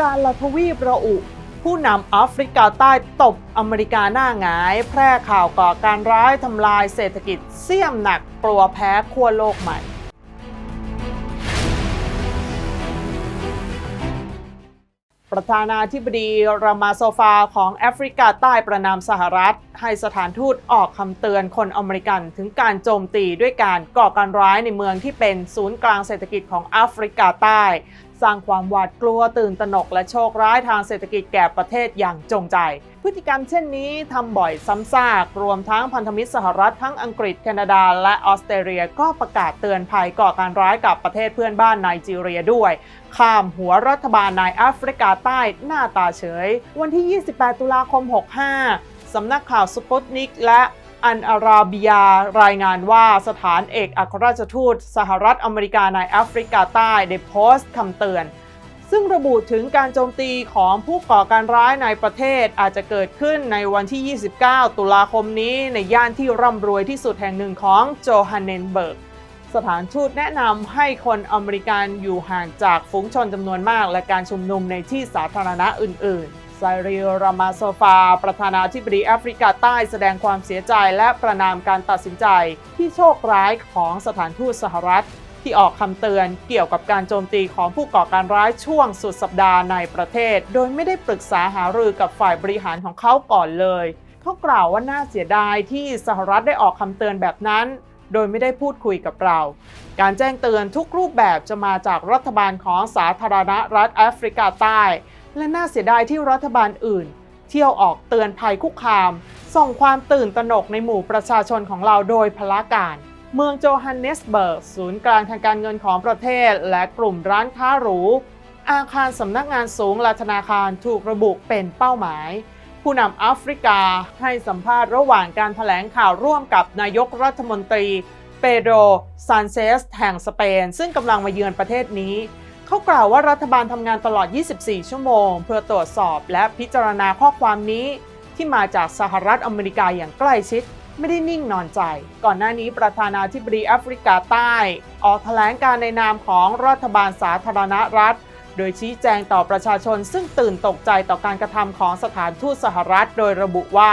การละทวีประอุ ผู้นำแอฟริกาใต้ตบอเมริกาหน้าหงาย แพร่ข่าวก่อการร้ายทำลายเศรษฐกิจเสี่ยมหนักกลัวแพ้ขั้วโลกใหม่ ประธานาธิบดีรามาโซฟาของแอฟริกาใต้ประนามสหรัฐ ให้สถานทูตออกคำเตือนคนอเมริกันถึงการโจมตีด้วยการก่อการร้ายในเมืองที่เป็นศูนย์กลางเศรษฐกิจของแอฟริกาใต้ สร้างความหวาดกลัวตื่นตระหนกและโชคร้ายทางเศรษฐกิจแก่ประเทศอย่างจงใจ พฤติกรรมเช่นนี้ทำบ่อยซ้ำซาก รวมทั้งพันธมิตรสหรัฐทั้งอังกฤษแคนาดา และออสเตรเลียก็ประกาศเตือนภัยก่อการร้ายกับประเทศเพื่อนบ้านไนจีเรียด้วย ข้ามหัวรัฐบาลในแอฟริกาใต้หน้าตาเฉย วันที่ 28 ตุลาคม 65 สำนักข่าวสปุตนิกและอันอาราบิยารายงานว่าสถานเอกอัครราชทูต สหรัฐอเมริกาในแอฟริกาใต้ได้โพสต์คำเตือน ซึ่งระบุถึงการโจมตีของผู้ก่อการร้ายในประเทศอาจจะเกิดขึ้นในวันที่ 29 ตุลาคมนี้ในย่านที่ร่ำรวยที่สุดแห่งหนึ่งของโจฮันเนนเบิร์ก สถานทูตแนะนำให้คนอเมริกันอยู่ห่างจากฝูงชนจำนวนมาก และการชุมนุมในที่สาธารณะอื่น ๆไซริลรามาโซฟา ประธานาธิบดีแอฟริกาใต้แสดงความเสียใจและประนามการตัดสินใจที่โชคร้ายของสถานทูตสหรัฐ ที่ออกคำเตือนเกี่ยวกับการโจมตีของผู้ก่อการร้ายช่วงสุดสัปดาห์ในประเทศ โดยไม่ได้ปรึกษาหารือกับฝ่ายบริหารของเขาก่อนเลย เขากล่าวว่าน่าเสียดายที่สหรัฐได้ออกคำเตือนแบบนั้น โดยไม่ได้พูดคุยกับเรา การแจ้งเตือนทุกรูปแบบจะมาจากรัฐบาลของสาธารณรัฐแอฟริกาใต้ และน่าเสียดายที่รัฐบาลอื่น เที่ยวออกเตือนภัยคุกคาม ส่งความตื่นตระหนกในหมู่ประชาชนของเราโดยพละการ เมืองโจฮันเนสเบิร์กศูนย์กลางทางการเงินของประเทศ และกลุ่มร้านค้าหรู อาคารสำนักงานสูงและธนาคารถูกระบุเป็นเป้าหมาย ผู้นำแอฟริกาให้สัมภาษณ์ระหว่างการแถลงข่าวร่วมกับนายกรัฐมนตรี เปโดรซานเซสแห่งสเปน ซึ่งกำลังมาเยือนประเทศนี้ เขากล่าวว่ารัฐบาลทำงานตลอด 24 ชั่วโมง เพื่อตรวจสอบและพิจารณาข้อความนี้ที่มาจากสหรัฐอเมริกาอย่างใกล้ชิด ไม่ได้นิ่งนอนใจ ก่อนหน้านี้ประธานาธิบดีแอฟริกาใต้ ออกแถลงการในนามของรัฐบาลสาธารณรัฐ โดยชี้แจงต่อประชาชนซึ่งตื่นตกใจต่อการกระทำของสถานทูตสหรัฐ โดยระบุว่า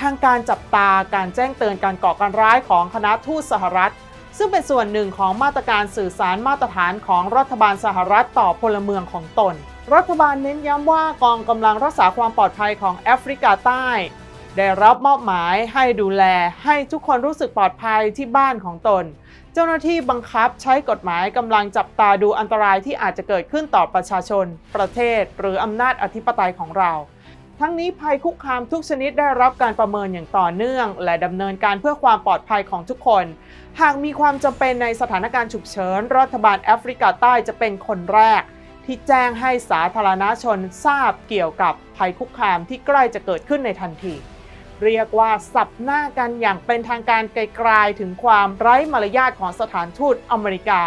ทางการจับตาการแจ้งเตือนการก่อการร้ายของคณะทูตสหรัฐ ซึ่งเป็นส่วนหนึ่งของมาตรการสื่อสารมาตรฐานของรัฐบาลสหรัฐต่อพลเมืองของตน รัฐบาลเน้นย้ำว่ากองกำลังรักษาความปลอดภัยของแอฟริกาใต้ ได้รับมอบหมายให้ดูแลให้ทุกคนรู้สึกปลอดภัยที่บ้านของตน เจ้าหน้าที่บังคับใช้กฎหมายกำลังจับตาดูอันตรายที่อาจจะเกิดขึ้นต่อประชาชน ประเทศ หรืออำนาจอธิปไตยของเรา ทั้งนี้ภัยคุกคามทุกชนิดได้รับการประเมินอย่างต่อเนื่อง และดำเนินการเพื่อความปลอดภัยของทุกคน หากมีความจำเป็นในสถานการณ์ฉุกเฉิน รัฐบาลแอฟริกาใต้จะเป็นคนแรกที่แจ้งให้สาธารณชนทราบเกี่ยวกับภัยคุกคามที่ใกล้จะเกิดขึ้นในทันที เรียกว่าสับหน้ากันอย่างเป็นทางการไกลๆถึงความไร้มารยาทของสถานทูตอเมริกา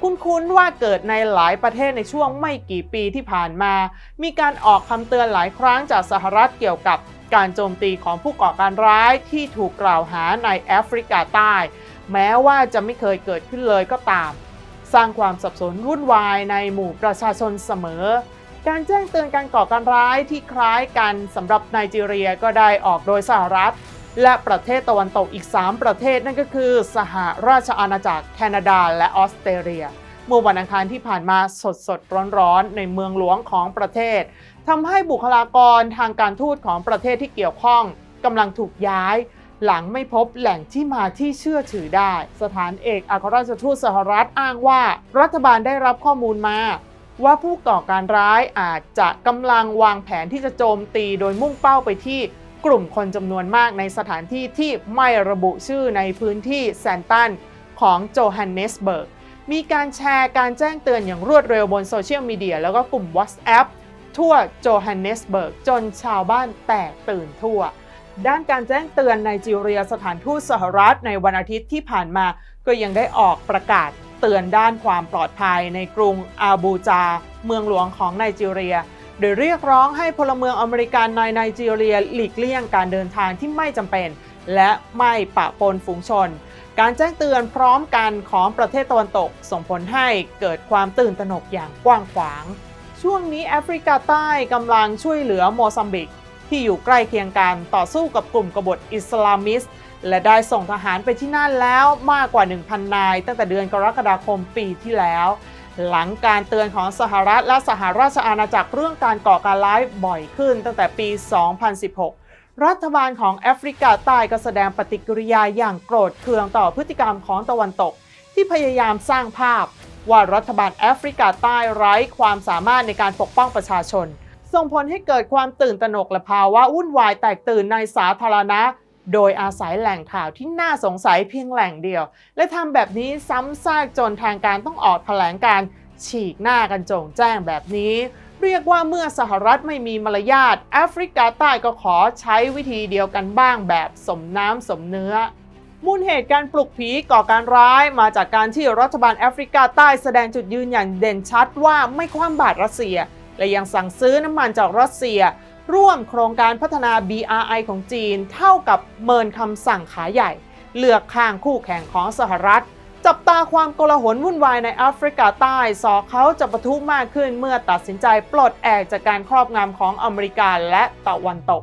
คุ้นๆว่าเกิดในหลายประเทศในช่วงไม่กี่ปีที่ผ่านมา มีการออกคำเตือนหลายครั้งจากสหรัฐเกี่ยวกับการโจมตีของผู้ก่อการร้ายที่ถูกกล่าวหาในแอฟริกาใต้ แม้ว่าจะไม่เคยเกิดขึ้นเลยก็ตาม สร้างความสับสนวุ่นวายในหมู่ประชาชนเสมอ การแจ้งเตือนการก่อการร้ายที่คล้ายกันสำหรับไนจีเรียก็ได้ออกโดยสหรัฐ และประเทศตะวันตกอีก 3 ประเทศนั่นก็คือ สหราชอาณาจักรแคนาดา และออสเตรเลีย เมื่อวันอังคารที่ผ่านมาสดสดๆร้อนๆ ในเมืองหลวงของประเทศทำให้บุคลากรทางการทูตของประเทศที่เกี่ยวข้องกำลังถูกย้าย หลังไม่พบแหล่งที่มาที่เชื่อถือได้ สถานเอกอัครราชทูตสหรัฐอ้างว่า รัฐบาลได้รับข้อมูลมา ว่าผู้ก่อการร้ายอาจจะกำลังวางแผนที่จะโจมตีโดยมุ่งเป้าไปที่กลุ่มคนจำนวนมากในสถานที่ที่ไม่ระบุชื่อในพื้นที่แซนตันของโจฮันเนสเบิร์ก มีการแชร์การแจ้งเตือนอย่างรวดเร็วบนโซเชียลมีเดียแล้วก็กลุ่ม WhatsApp ทั่วโจฮันเนสเบิร์ก จนชาวบ้านแตกตื่นทั่ว ด้านการแจ้งเตือนไนจีเรียสถานทูตสหรัฐในวันอาทิตย์ที่ผ่านมาก็ยังได้ออกประกาศ เตือนด้านความปลอดภัยในกรุงอาบูจา เมืองหลวงของไนจีเรีย โดยเรียกร้องให้พลเมืองอเมริกันในไนจีเรียหลีกเลี่ยงการเดินทางที่ไม่จำเป็น และไม่ปะปนฝูงชน การแจ้งเตือนพร้อมกันของประเทศตะวันตกส่งผลให้เกิดความตื่นตระหนกอย่างกว้างขวางชช่วงนี้แอฟริกาใต้กำลังช่วยเหลือโมซัมบิกที่อยู่ใกล้เคียงกันต่อสู้กับกลุ่มกบฏอิสลามิสต์ และได้ส่งทหารไปที่นั่นแล้วมากกว่า 1,000 นาย ตั้งแต่เดือนกรกฎาคมปีที่แล้ว หลังการเตือนของสหรัฐและสหราชอาณาจักรเรื่องการก่อการร้ายบ่อยขึ้นตั้งแต่ปี 2016รัฐบาลของแอฟริกาใต้ก็แสดงปฏิกิริยาอย่างโกรธเคืองต่อพฤติกรรมของตะวันตก ที่พยายามสร้างภาพ ว่ารัฐบาลแอฟริกาใต้ไร้ความสามารถในการปกป้องประชาชน ส่งผลให้เกิดความตื่นตระหนกและภาวะวุ่นวายแตกตื่นในสาธารณะ โดยอาศัยแหล่งข่าวที่น่าสงสัยเพียงแหล่งเดียว และทำแบบนี้ซ้ำซากจนทางการต้องออกแถลงการฉีกหน้ากันโจงแจ้งแบบนี้ เรียกว่าเมื่อสหรัฐไม่มีมารยาทแอฟริกาใต้ก็ขอใช้วิธีเดียวกันบ้างแบบสมน้ำสมเนื้อมูลเหตุการปลุกผีก่อการร้ายมาจากการที่รัฐบาลแอฟริกาใต้แสดงจุดยืนอย่างเด่นชัดว่าไม่คว่ำบาตรรัสเซีย และยังสั่งซื้อน้ำมันจากรัสเซีย ร่วมโครงการพัฒนา BRI ของจีน เท่ากับเมินคำสั่งขาใหญ่ เลือกข้างคู่แข่งของสหรัฐ จับตาความโกลาหลวุ่นวายในแอฟริกาใต้สอเขาจะประทุมากขึ้นเมื่อตัดสินใจปลดแอกจากการครอบงำของอเมริกาและตะวันตก